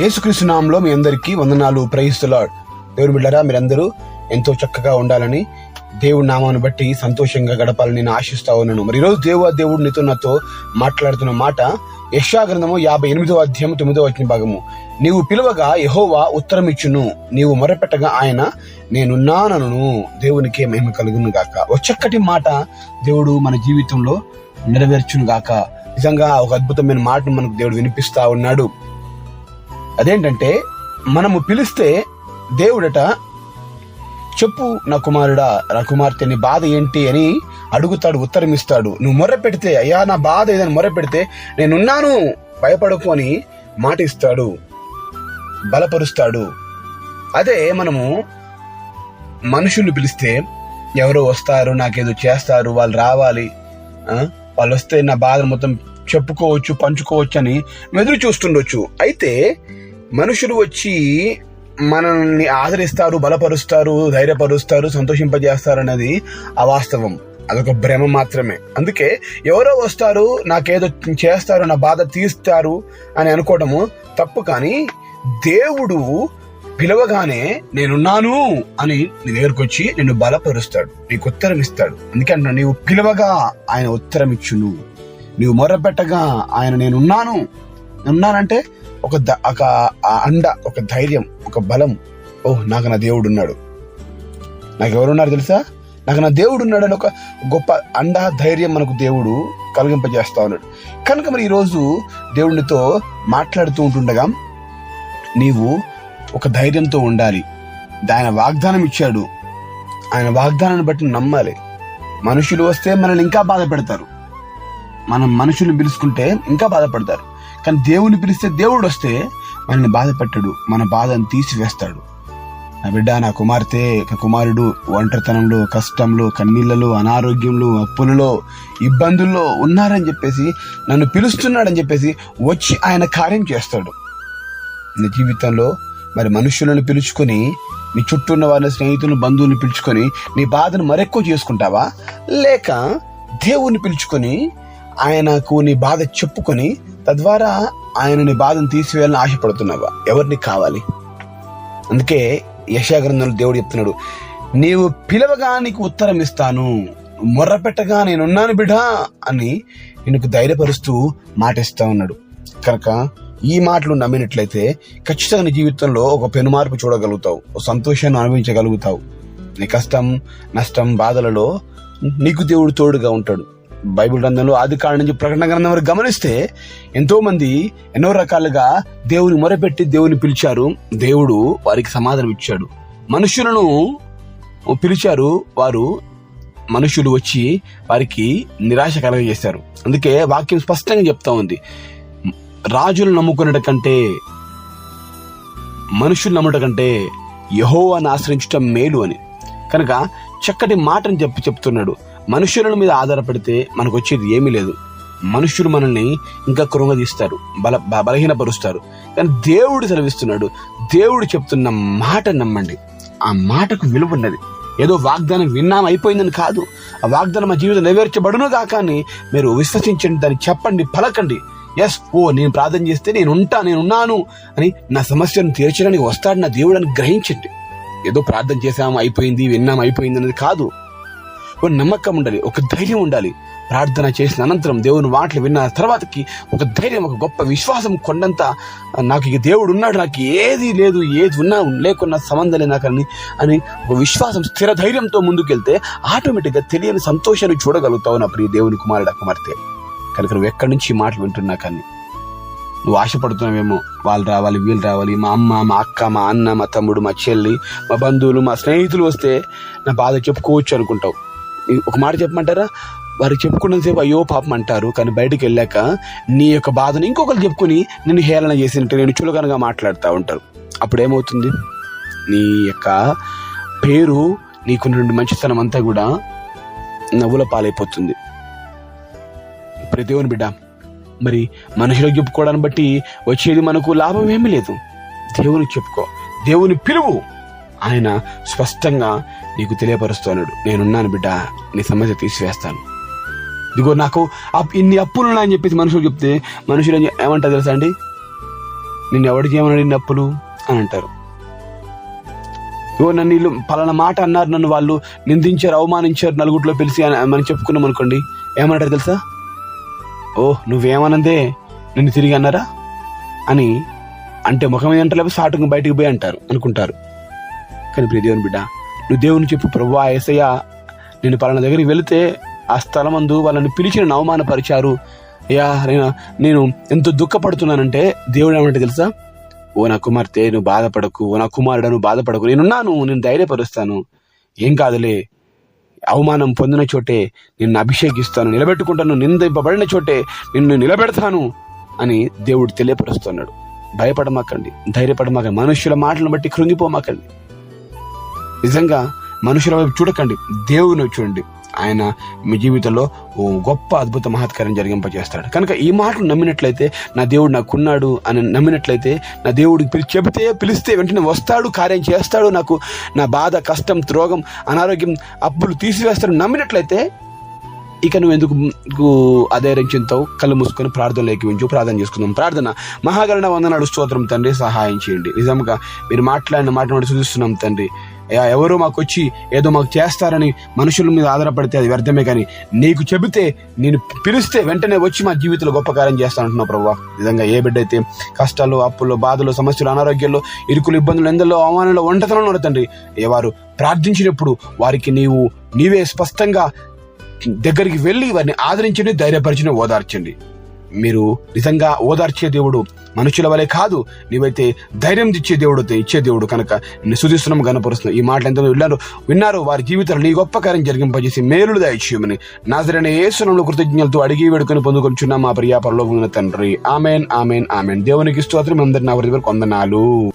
యేసుక్రీస్తు నామంలో మీ అందరికీ వందనాలు ప్రయిస్తున్నాడు దేవుని బిడ్డరా మీరందరూ ఎంతో చక్కగా ఉండాలని దేవుడి నామాన్ని బట్టి సంతోషంగా గడపాలని నేను ఆశిస్తా ఉన్నాను. మరి ఈరోజు దేవ దేవుడు నీతో నాతో మాట్లాడుతున్న మాట యశా గ్రంథము యాభై ఎనిమిదో అధ్యాయం తొమ్మిదో వచ్చిన భాగము. నీవు పిలువగా యహోవా ఉత్తరం ఇచ్చును నీవు మొరపెట్టగా ఆయన నేనున్నానను దేవునికే మహిమ కలుగును గాక. ఒక చక్కటి మాట దేవుడు మన జీవితంలో నెరవేర్చును గాక. నిజంగా ఒక అద్భుతమైన మాటను మనకు దేవుడు వినిపిస్తా ఉన్నాడు. అదేంటంటే మనము పిలిస్తే దేవుడట చెప్పు నా కుమారుడా నా కుమార్తె నీ బాధ ఏంటి? అని అడుగుతాడు ఉత్తరం ఇస్తాడు నువ్వు మొర్ర పెడితే అయ్యా నా బాధ ఏదని మొర్ర పెడితే నేనున్నాను భయపడకు అని మాట ఇస్తాడు బలపరుస్తాడు. అదే మనము మనుషుల్ని పిలిస్తే ఎవరో వస్తారు నాకేదో చేస్తారు వాళ్ళు రావాలి వాళ్ళు వస్తే నా బాధ మొత్తం చెప్పుకోవచ్చు పంచుకోవచ్చు అని ఎదురు చూస్తుండొచ్చు. అయితే మనుషులు వచ్చి మనల్ని ఆదరిస్తారు బలపరుస్తారు ధైర్యపరుస్తారు సంతోషింపజేస్తారు అనేది అవాస్తవం. అదొక భ్రమ మాత్రమే. అందుకే ఎవరో వస్తారు నాకేదో చేస్తారు నా బాధ తీస్తారు అని అనుకోవడము తప్పు కానీ దేవుడు పిలవగానే నేనున్నాను అని నీ దగ్గరకు వచ్చి నిన్ను బలపరుస్తాడు నీకు ఉత్తరం ఇస్తాడు అందుకే నీవు పిలవగా ఆయన ఉత్తరం ఇచ్చును నీవు మొరపెట్టగా ఆయన నేనున్నాను. ఉన్నానంటే ఒక ద- ఒక అండ ఒక ధైర్యం ఒక బలం. ఓ నాకు నా దేవుడు ఉన్నాడు. నాకు ఎవరున్నారు తెలుసా? నాకు నా దేవుడు ఉన్నాడు అని ఒక గొప్ప అండ ధైర్యం మనకు దేవుడు కలిగింపజేస్తా ఉన్నాడు. కనుక మరి ఈరోజు దేవుడితో మాట్లాడుతూ ఉంటుండగా నీవు ఒక ధైర్యంతో ఉండాలి. ఆయన వాగ్దానం ఇచ్చాడు. ఆయన వాగ్దానాన్ని బట్టి నమ్మాలి. మనుషులు వస్తే మనల్ని ఇంకా బాధ పెడతారు. మనం మనుషుల్ని పిలుచుకుంటే ఇంకా బాధపడతారు. కానీ దేవుని పిలిస్తే దేవుడు వస్తే మనల్ని బాధపెట్టడు మన బాధను తీసివేస్తాడు. నా బిడ్డ నా కుమార్తె కుమారుడు ఒంటరితనంలో కష్టంలో కన్నీళ్ళలో అనారోగ్యంలో అప్పులలో ఇబ్బందుల్లో ఉన్నారని చెప్పేసి నన్ను పిలుస్తున్నాడని చెప్పేసి వచ్చి ఆయన కార్యం చేస్తాడు. నీ జీవితంలో మరి మనుషులను పిలుచుకొని నీ చుట్టూ ఉన్న వారిని స్నేహితులను బంధువులను పిలుచుకొని నీ బాధను మరెక్కువ చేసుకుంటావా? లేక దేవుణ్ణి పిలుచుకొని ఆయనకు నీ బాధ చెప్పుకొని తద్వారా ఆయన నీ బాధను తీసివేయాలని ఆశపడుతున్నావా? ఎవరిని కావాలి? అందుకే యశాగ్రంథంలో దేవుడు చెప్తున్నాడు నీవు పిలవగా నీకు ఉత్తరం ఇస్తాను మొర్రపెట్టగా నేనున్నాను బిడా అని నీకు ధైర్యపరుస్తూ మాటిస్తా ఉన్నాడు. కనుక ఈ మాటలు నమ్మినట్లయితే ఖచ్చితంగా నీ జీవితంలో ఒక పెనుమార్పు చూడగలుగుతావు ఒక సంతోషాన్ని అనుభవించగలుగుతావు. నీ కష్టం నష్టం బాధలలో నీకు దేవుడు తోడుగా ఉంటాడు. బైబిల్ గ్రంథంలో ఆది కాలం నుంచి ప్రకటన గ్రంథం వరకు గమనిస్తే ఎంతో మంది ఎన్నో రకాలుగా దేవుని మొరపెట్టి దేవుని పిలిచారు. దేవుడు వారికి సమాధానం ఇచ్చాడు. మనుషులను పిలిచారు. వారు మనుషులు వచ్చి వారికి నిరాశ కలగజేశారు. అందుకే వాక్యం స్పష్టంగా చెప్తా ఉంది. రాజులు నమ్ముకున్నట కంటే మనుషులు నమ్మట కంటే యహోవాను ఆశ్రయించటం మేలు అని. కనుక చక్కటి మాటని చెప్పి చెప్తున్నాడు. మనుషుల మీద ఆధారపడితే మనకు వచ్చేది ఏమీ లేదు. మనుషులు మనల్ని ఇంకా కృంగదీస్తారు బల బ- బలహీనపరుస్తారు. కానీ దేవుడు సెలవిస్తున్నాడు. దేవుడు చెప్తున్న మాట నమ్మండి. ఆ మాటకు విలువ ఉన్నది ఏదో వాగ్దానం విన్నాం అయిపోయిందని కాదు. ఆ వాగ్దానం మా జీవితం నెరవేర్చబడును కాక అని మీరు విశ్వసించండి దాన్ని చెప్పండి పలకండి. ఎస్ ఓ నేను ప్రార్థన చేస్తే నేను ఉంటా నేను ఉన్నాను అని నా సమస్యను తీర్చడానికి వస్తాడు నా దేవుడు అని గ్రహించండి. ఏదో ప్రార్థన చేసాము అయిపోయింది విన్నాం అయిపోయింది అనేది కాదు. ఒక నమ్మకం ఉండాలి ఒక ధైర్యం ఉండాలి. ప్రార్థన చేసిన అనంతరం దేవుని మాటలు విన్న తర్వాతకి ఒక ధైర్యం ఒక గొప్ప విశ్వాసం కొండంత నాకు ఇక దేవుడు ఉన్నాడు నాకు ఏది లేదు ఏది ఉన్నా లేకున్నా సంబంధం లేదు నాకు అని అని ఒక విశ్వాసం స్థిర ధైర్యంతో ముందుకెళ్తే ఆటోమేటిక్గా తెలియని సంతోషాన్ని చూడగలుగుతావు నా ప్రియ దేవుని కుమారుడు కుమార్తె. కనుక నువ్వు ఎక్కడి నుంచి మాటలు వింటున్నా కానీ నువ్వు ఆశపడుతున్నావేమో? వాళ్ళు రావాలి వీళ్ళు రావాలి. మా అమ్మ మా అక్క మా అన్న మా తమ్ముడు మా చెల్లి మా బంధువులు మా స్నేహితులు వస్తే నా బాధ చెప్పుకోవచ్చు అనుకుంటావు. ఒక మాట చెప్పమంటారా? వారు చెప్పుకున్నంతసేపు అయ్యో పాపం అంటారు. కానీ బయటికి వెళ్ళాక నీ యొక్క బాధను ఇంకొకరు చెప్పుకొని నిన్ను హేళన చేసినట్టు నేను చులకనగా మాట్లాడుతూ ఉంటారు. అప్పుడు ఏమవుతుంది నీ యొక్క పేరు నీకున్నటువంటి మంచితనం అంతా కూడా నవ్వుల పాలైపోతుంది. ప్రతి దేవుని బిడ్డ మరి మనుషులకు చెప్పుకోవడాన్ని బట్టి వచ్చేది మనకు లాభం ఏమీ లేదు. దేవునికి చెప్పుకో. దేవుని పిలువు. ఆయన స్పష్టంగా నీకు తెలియపరుస్తున్నాడు. నేనున్నాను బిడ్డ. నీ సమస్య తీసివేస్తాను. ఇదిగో నాకు అప్- ఇన్ని అప్పులు ఉన్నాయని చెప్పేసి మనుషులు చెప్తే మనుషులు ఏమంటారు తెలుసా అండి? నిన్ను ఎవడు ఇన్ని అప్పులు అని అంటారు. ఇగో నన్ను వీళ్ళు పలానా మాట అన్నారు నన్ను వాళ్ళు నిందించారు అవమానించారు నలుగురిలో పిలిచి అని మనం చెప్పుకున్నాం అనుకోండి. ఏమంటారు తెలుసా? ఓ నువ్వేమనందే? నిన్ను తిరిగి అన్నారా? అని అంటే ముఖం మీద అంటే లేకపోతే సాటుకు బయటకు పోయి అంటారు అనుకుంటారు. కానీ ప్రియ దేవుని బిడ్డ నువ్వు దేవుని చెప్పు ప్రభు ఏసయ్య నేను పలానా దగ్గరికి వెళితే ఆ స్థలమందు వాళ్ళని పిలిచి నన్ను అవమానపరిచారు. అయ్యా నేను నేను ఎంతో దుఃఖపడుతున్నానంటే దేవుడు ఏమంటే తెలుసా? ఓ నా కుమార్తె నువ్వు బాధపడకు ఓ నా కుమారుడు నువ్వు బాధపడకు నేనున్నాను నేను ధైర్యపరుస్తాను. ఏం కాదులే అవమానం పొందిన చోటే నిన్ను అభిషేకిస్తాను నిలబెట్టుకుంటాను నిందింపబడిన చోటే నిన్ను నిలబెడతాను అని దేవుడు తెలియపరుస్తున్నాడు. భయపడమాకండి ధైర్యపడమాక మనుషుల మాటలను బట్టి కృంగిపోమాకండి. నిజంగా మనుషుల వైపు చూడకండి దేవుని చూడండి. ఆయన మీ జీవితంలో ఓ గొప్ప అద్భుత మహత్కారం జరిగింపజేస్తాడు. కనుక ఈ మాటలు నమ్మినట్లయితే నా దేవుడు నాకున్నాడు అని నమ్మినట్లయితే నా దేవుడికి పిలి చెబితే పిలిస్తే వెంటనే వస్తాడు కార్యం చేస్తాడు నాకు నా బాధ కష్టం త్రోగం అనారోగ్యం అప్పులు తీసివేస్తాడు నమ్మినట్లయితే ఇక నువ్వు ఎందుకు గు- అధైర్యించుతావు కళ్ళు మూసుకొని ప్రార్థనలోకి ఉంచు ప్రార్థన చేసుకుందాం. ప్రార్థన మహాగరణ వందనాడు స్తోత్రం తండ్రి సహాయం చేయండి. నిజంగా మీరు మాట్లాడిన మాట చూస్తున్నాం తండ్రి. ఎవరో మాకు వచ్చి ఏదో మాకు చేస్తారని మనుషుల మీద ఆధారపడితే అది వ్యర్థమే కానీ నీకు చెబితే నేను పిలిస్తే వెంటనే వచ్చి మా జీవితంలో గొప్ప కార్యం చేస్తానంటున్నావు ప్రభావ. నిజంగా ఏ బిడ్డ అయితే కష్టాలు అప్పులు బాధలు సమస్యలు అనారోగ్యాలు ఇరుకులు ఇబ్బందులు ఎందలో అవమానంలో ఒంటతనంలో తండ్రి ఏ వారు ప్రార్థించినప్పుడు వారికి నీవు నీవే స్పష్టంగా దగ్గరికి వెళ్ళి వారిని ఆదరించండి ధైర్యపరచండి ఓదార్చండి. మీరు నిజంగా ఓదార్చే దేవుడు మనుషుల వలె కాదు నీవైతే ధైర్యం ఇచ్చే దేవుడు ఇచ్చే దేవుడు కనుక నిన్ను సుధిస్తున్నాం కనపరుస్తున్నాం ఈ మాటలు ఎంతమంది విన్నారు? విన్నారు వారి జీవితంలో నీ గొప్ప కార్యం జరిగింపజేసి మేలులు దాయిచ్చేయమని. నాజరైన యేసునంలో కృతజ్ఞతలతో అడిగి వేడుకొని పొందుకొచ్చున్న మా ప్రియా పరలోకమైన తండ్రి. Amen amen amen. దేవునికి స్తోత్రం అందరి నా వరకు వందనాలు.